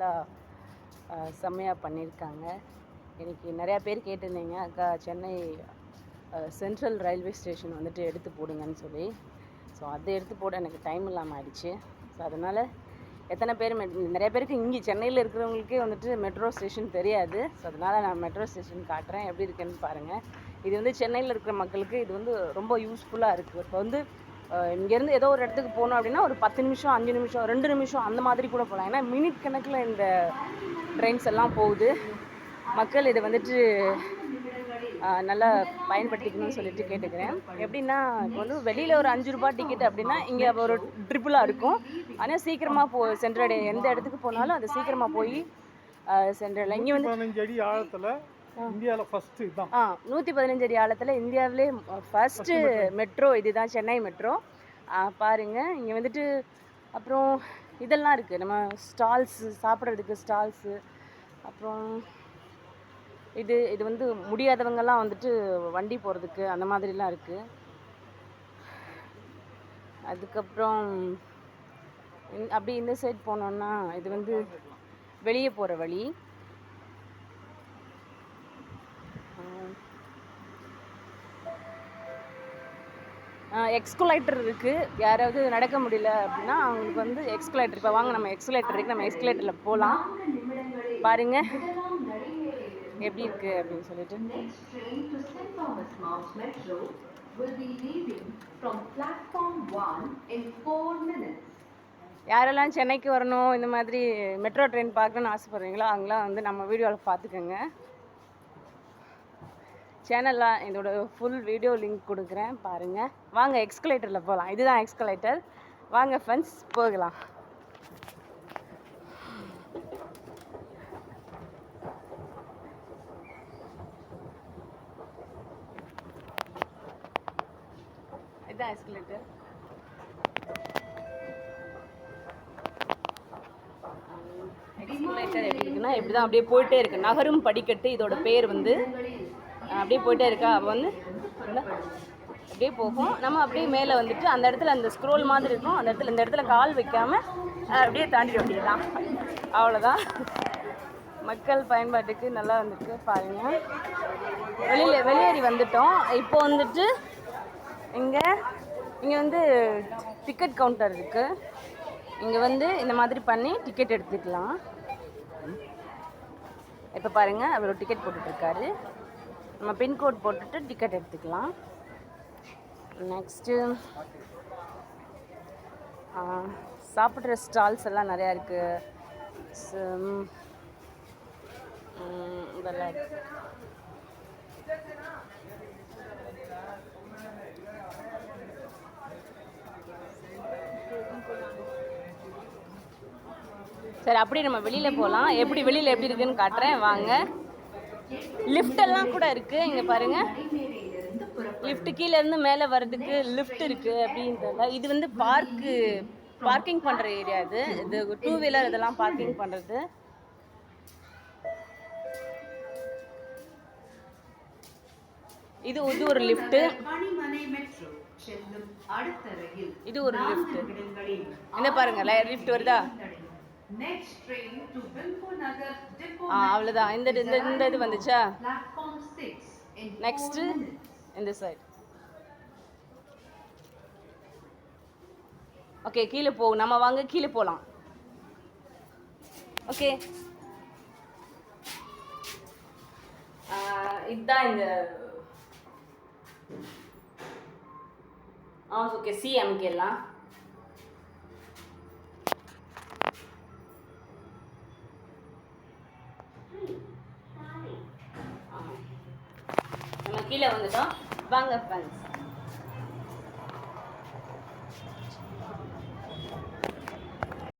நல்லா செம்மையாக பண்ணியிருக்காங்க எனக்கு நிறையா பேர் கேட்டிருந்தீங்க அக்கா சென்னை சென்ட்ரல் ரயில்வே ஸ்டேஷன் வந்துட்டு எடுத்து போடுங்கன்னு சொல்லி. ஸோ அதை எடுத்து போட எனக்கு டைம் இல்லாமல் ஆயிடுச்சு. ஸோ அதனால் எத்தனை பேர் மெட் நிறைய பேருக்கு இங்கே சென்னையில் இருக்கிறவங்களுக்கே வந்துட்டு மெட்ரோ ஸ்டேஷன் தெரியாது. ஸோ அதனால் நான் மெட்ரோ ஸ்டேஷன் காட்டுறேன். எப்படி இருக்குன்னு பாருங்கள் இது வந்து சென்னையில் இருக்கிற மக்களுக்கு இது வந்து ரொம்ப யூஸ்ஃபுல்லாக இருக்குது இப்போ வந்து இங்கேருந்து ஏதோ ஒரு இடத்துக்கு போகணும் அப்படின்னா ஒரு பத்து நிமிஷம் அஞ்சு நிமிஷம் ரெண்டு நிமிஷம் அந்த மாதிரி கூட போகலாம். ஏன்னா மினிட் கணக்கில் இந்த ட்ரெயின்ஸ் எல்லாம் போகுது. மக்கள் இதை வந்துட்டு நல்லா பயன்படுத்திக்கணும்னு சொல்லிட்டு கேட்டுக்கிறேன். எப்படின்னா இப்போ வந்து வெளியில் ஒரு அஞ்சு ரூபா டிக்கெட் அப்படின்னா இங்கே ஒரு ட்ரிபிளாக இருக்கும். ஆனால் சீக்கிரமாக போ சென்றடைய எந்த இடத்துக்கு போனாலும் அது சீக்கிரமாக போய் ஆஹ் சென்றடையலாம் இங்கே வந்து பதினஞ்சு அடி ஆழத்தில் இந்தியாவில் ஃபர்ஸ்ட் இதுதான். ஆ நூற்றி பதினஞ்சு அடி ஆழத்தில் இந்தியாவிலே ஃபஸ்ட்டு மெட்ரோ இதுதான் சென்னை மெட்ரோ பாருங்கள் இங்கே வந்துட்டு அப்புறம் இதெல்லாம் இருக்குது நம்ம ஸ்டால்ஸு சாப்பிட்றதுக்கு ஸ்டால்ஸு அப்புறம் இது இது வந்து முடியாதவங்கெல்லாம் வந்துட்டு வண்டி போகிறதுக்கு அந்த மாதிரிலாம் இருக்குது அதுக்கப்புறம் அப்படி இந்த சைட் போனோன்னா இது வந்து வெளியே போகிற வழி. எக்ஸ்குலேட்டர் இருக்குது யாராவது நடக்க முடியல அப்படின்னா அவங்களுக்கு வந்து எக்ஸ்குலேட்டர் இப்போ வாங்க நம்ம எக்ஸ்குலேட்டர் இருக்குது நம்ம எக்ஸ்குலேட்டரில் போகலாம் பாருங்கள் எப்படி இருக்குது அப்படின்னு சொல்லிட்டு. யாரெல்லாம் சென்னைக்கு வரணும் இந்த மாதிரி மெட்ரோ ட்ரெயின் பார்க்கணுன்னு ஆசைப்பட்றீங்களோ அவங்களாம் வந்து நம்ம வீடியோவில் பார்த்துக்கோங்க. சேனலில் இதோட ஃபுல் வீடியோ லிங்க் கொடுக்குறேன் பாருங்கள் வாங்க எக்ஸ்கலேட்டரில் போகலாம் இதுதான் எக்ஸ்கலேட்டர் வாங்க ஃப்ரெண்ட்ஸ் போகலாம். இதுதான் எஸ்கலேட்டர் எக்ஸ்கலேட்டர் எப்படி இருக்குன்னா இப்படி தான் அப்படியே போயிட்டே இருக்கு. நகரும் படிக்கட்டு இதோட பேர் வந்து அப்படியே போயிட்டே இருக்கா? அப்போ வந்து அப்படியே போகும். நம்ம அப்படியே மேலே வந்துட்டு அந்த இடத்துல அந்த ஸ்க்ரோல் மாதிரி இருக்கும். அந்த இடத்துல இந்த இடத்துல கால் வைக்காம அப்படியே தாண்டிட வேண்டியதுதான் அவ்வளோதான் மக்கள் பயன்பாட்டுக்கு நல்லா வந்துருக்கு பாருங்க. வெளியில் வெளியேறி வந்துட்டோம். இப்போ வந்துட்டு இங்கே இங்கே வந்து டிக்கெட் கவுண்டர் இருக்குது இங்கே வந்து இந்த மாதிரி பண்ணி டிக்கெட் எடுத்துக்கலாம். இப்போ பாருங்கள் அவர் டிக்கெட் போட்டுட்ருக்காரு நம்ம பின்கோட் போட்டுட்டு டிக்கெட் எடுத்துக்கலாம். நெக்ஸ்ட்டு சாப்பிட்ற ஸ்டால்ஸ் எல்லாம் நிறையா இருக்குது இதெல்லாம் சரி அப்படியே நம்ம வெளியில் போகலாம் எப்படி வெளியில் எப்படி இருக்குன்னு காட்டுறேன். வாங்க. லிஃப்ட் எல்லாம் கூட இருக்குது இங்கே பாருங்கள் லிஃப்ட் கீழே இருந்து மேலே வர்றதுக்கு லிஃப்ட் இருக்குது அப்படின்றத. இது வந்து பார்க்கு பார்க்கிங் பண்ணுற ஏரியா இது. இது டூ வீலர் இதெல்லாம் பார்க்கிங் பண்ணுறது இது இது ஒரு லிஃப்ட்டு இது ஒரு லிஃப்ட் என்ன பாருங்க லிஃப்ட் வருதா? அவ்வளோதான் இந்த இந்த இது வந்துச்சா? பிளாட்ஃபார்ம் 6 in நெக்ஸ்ட்டு இந்த சைடு ஓகே கீழே போகும் நம்ம வாங்க கீழே போகலாம் ஓகே இதுதான் இந்த ஆ ஓகே சி கீழே வந்துட்டோம். வாங்க ஃப்ரெண்ட்ஸ்